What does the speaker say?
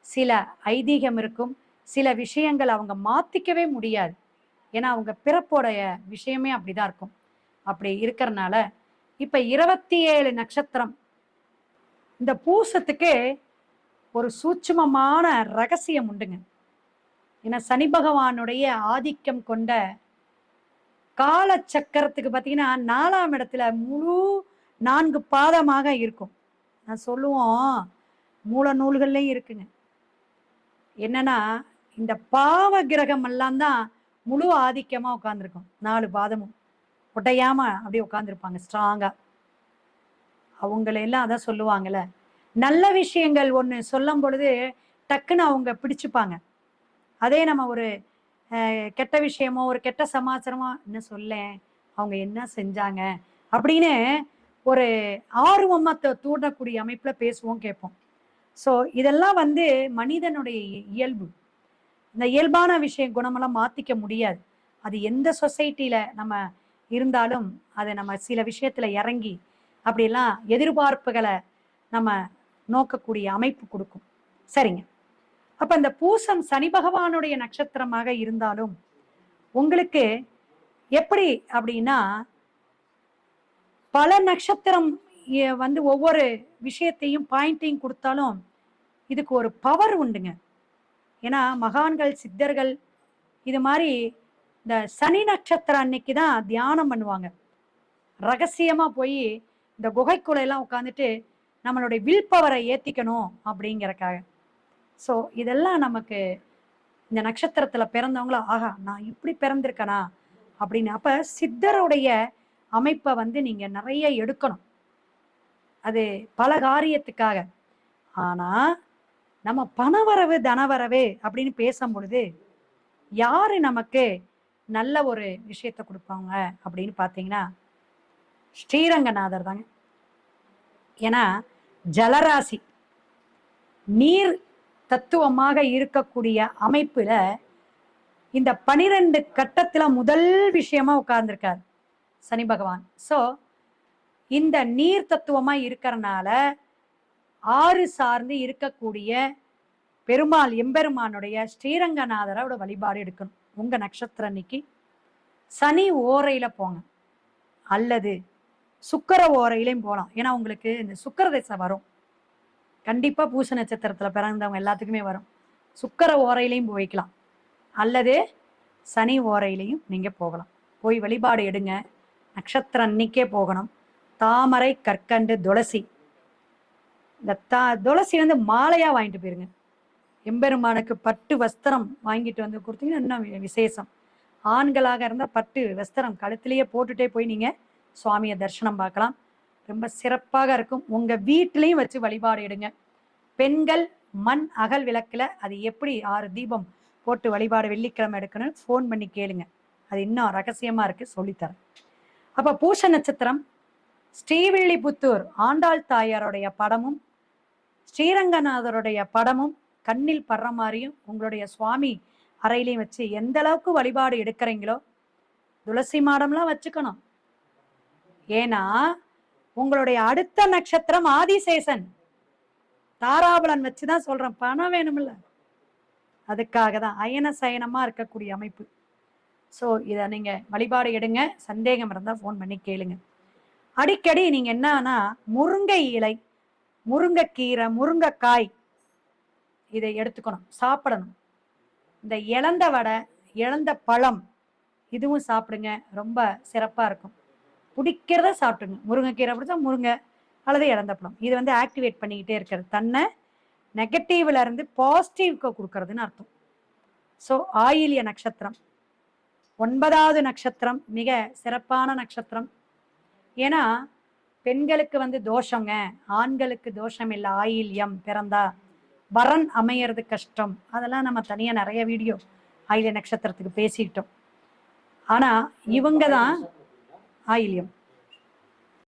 சில ஐதீகம் இருக்கும் சில விஷயங்கள் அவங்க மாத்திக்கவே முடியாது. ஏன்னா அவங்க பிறப்போடைய விஷயமே அப்படிதான் இருக்கும். அப்படி இருக்கிறனால இப்ப இருபத்தி ஏழு நட்சத்திரம். இந்த பூசத்துக்கு ஒரு சூட்சுமமான ரகசியம் உண்டுங்க. ஏன்னா சனி பகவானுடைய ஆதிக்கம் கொண்ட கால சக்கரத்துக்கு பார்த்தீங்கன்னா நாலாம் இடத்துல முழு நான்கு பாதமாக இருக்கும். நான் சொல்லுவோம் மூல நூல்கள்லையும் இருக்குங்க. என்னன்னா இந்த பாவ கிரகம் எல்லாம் தான் முழு ஆதிக்கமா உட்காந்துருக்கும் நாலு பாதமும். உடையாம அப்படியே உட்காந்துருப்பாங்க ஸ்ட்ராங்கா அவங்களெல்லாம் அதான் சொல்லுவாங்கல்ல நல்ல விஷயங்கள் ஒன்று சொல்லும் பொழுது டக்குன்னு அவங்க பிடிச்சுப்பாங்க. அதே நம்ம ஒரு கெட்ட விஷயமோ ஒரு கெட்ட சமாச்சாரமோ என்ன சொல்லேன் அவங்க என்ன செஞ்சாங்க அப்படின்னு ஒரு ஆர்வமாக தூண்டக்கூடிய அமைப்பில் பேசுவோம் கேட்போம். ஸோ இதெல்லாம் வந்து மனிதனுடைய இ- இயல்பு. இந்த இயல்பான விஷயம் குணமெல்லாம் மாற்றிக்க முடியாது. அது எந்த சொசைட்டியில் நம்ம இருந்தாலும் அதை நம்ம சில விஷயத்தில் இறங்கி அப்படிலாம் எதிர்பார்ப்புகளை நம்ம நோக்கக்கூடிய அமைப்பு கொடுக்கும். சரிங்க. அப்போ இந்த பூசம் சனி பகவானுடைய நட்சத்திரமாக இருந்தாலும் உங்களுக்கு எப்படி அப்படின்னா பல நட்சத்திரம் வந்து ஒவ்வொரு விஷயத்தையும் பாயிண்ட்டையும் கொடுத்தாலும் இதுக்கு ஒரு பவர் உண்டுங்க. ஏன்னா மகான்கள் சித்தர்கள் இது மாதிரி இந்த சனி நட்சத்திரம் அன்னைக்கு தான் தியானம் பண்ணுவாங்க. ரகசியமாக போய் இந்த குகைக்குலையெல்லாம் உட்காந்துட்டு நம்மளுடைய வில் பவரை ஏற்றிக்கணும் அப்படிங்கிறக்காக. ஸோ இதெல்லாம் நமக்கு இந்த நட்சத்திரத்தில் பிறந்தவங்கள ஆகா நான் இப்படி பிறந்திருக்கனா? அப்படின்னு. அப்போ சித்தருடைய அமைப்பை வந்து நீங்கள் நிறைய எடுக்கணும். அது பல காரியத்துக்காக. ஆனா நம்ம பணவரவு தனவரவு அப்படின்னு பேசும் பொழுது யாரு நமக்கு நல்ல ஒரு விஷயத்த கொடுப்பாங்க அப்படின்னு பார்த்தீங்கன்னா ஸ்ரீரங்கநாதர் தாங்க. ஏன்னா ஜலராசி நீர் தத்துவமாக இருக்கக்கூடிய அமைப்புல இந்த பனிரெண்டு கட்டத்துல முதல் விஷயமா உட்கார்ந்துருக்கார் சனி பகவான். ஸோ இந்த நீர் தத்துவமா இருக்கிறனால ஆறு சார்ந்து இருக்கக்கூடிய பெருமாள் எம்பெருமானுடைய ஸ்ரீரங்கநாதரோட வழிபாடு எடுக்கணும். உங்க நட்சத்திரம் அன்னைக்கு. சனி ஓரையில போங்க. அல்லது சுக்கர ஓரையிலையும் போகலாம் ஏன்னா உங்களுக்கு இந்த சுக்கர திசை வரும். கண்டிப்பா பூச நட்சத்திரத்துல பிறந்தவங்க எல்லாத்துக்குமே வரும். சுக்கர ஓரையிலையும் போய்க்கலாம். அல்லது சனி ஓரையிலையும் நீங்க போகலாம். போய் வழிபாடு எடுங்க. நட்சத்திரம் அன்னைக்கே போகணும். தாமரை கற்கண்டு துளசி. இந்த தா துளசி வந்து மாலையாக வாங்கிட்டு போயிருங்க. எம்பெருமானுக்கு பட்டு வஸ்திரம் வாங்கிட்டு வந்து கொடுத்தீங்கன்னா இன்னும் விசேஷம். ஆண்களாக இருந்தால் பட்டு வஸ்திரம் கழுத்திலேயே போட்டுட்டே போய் நீங்கள் சுவாமியை தரிசனம் பார்க்கலாம். ரொம்ப சிறப்பாக இருக்கும். உங்கள் வீட்டிலையும் வச்சு வழிபாடு எடுங்க. பெண்கள் மண் அகல் விளக்கில் அது எப்படி ஆறு தீபம் போட்டு வழிபாடு வெள்ளிக்கிழமை எடுக்கணும்னு ஃபோன் பண்ணி கேளுங்க. அது இன்னும் ரகசியமாக இருக்குது சொல்லித்தரேன். அப்போ பூச நட்சத்திரம் ஸ்ரீவில்லிபுத்தூர் ஆண்டாள் தாயாருடைய படமும் ஸ்ரீரங்கநாதருடைய படமும் கண்ணில் படுற மாதிரியும் உங்களுடைய சுவாமி அறையிலையும் வச்சு எந்த அளவுக்கு வழிபாடு எடுக்கிறீங்களோ துளசி மாடம்லாம் வச்சுக்கணும். ஏன்னா உங்களுடைய அடுத்த நட்சத்திரம் ஆதிசேஷன். தாராபலன் வச்சுதான் சொல்றேன் பணம் வேணுமில்ல. அதுக்காக தான் அயன சயனமா இருக்கக்கூடிய அமைப்பு. ஸோ இதை நீங்க வழிபாடு எடுங்க சந்தேகம் இருந்தால் ஃபோன் பண்ணி கேளுங்க. அடிக்கடி நீங்கள் என்னன்னா முருங்கை இலை முருங்கைக்கீரை முருங்கைக்காய் இதை எடுத்துக்கணும் சாப்பிடணும். இந்த இழந்த வடை இழந்த பழம் இதுவும் சாப்பிடுங்க ரொம்ப சிறப்பாக இருக்கும். பிடிக்கிறத சாப்பிட்டுங்க. முருங்கைக்கீரை பிடிச்சா முருங்கை அல்லது இழந்த பழம். இது வந்து ஆக்டிவேட் பண்ணிக்கிட்டே இருக்கிறது. தன்னை நெகட்டிவ்ல இருந்து பாசிட்டிவ்க்கு கொடுக்கறதுன்னு அர்த்தம். ஸோ ஆயில்ய நட்சத்திரம். ஒன்பதாவது நட்சத்திரம் மிக சிறப்பான நட்சத்திரம். ஏன்னா பெண்களுக்கு வந்து தோஷங்க ஆண்களுக்கு தோஷம் இல்லை ஆயில்யம் பிறந்தா வரன் அமையறது கஷ்டம். அதெல்லாம் நம்ம தனியா நிறைய வீடியோ ஆயில்ய நட்சத்திரத்துக்கு பேசிக்கிட்டோம். ஆனா இவங்க தான் ஆயில்யம்.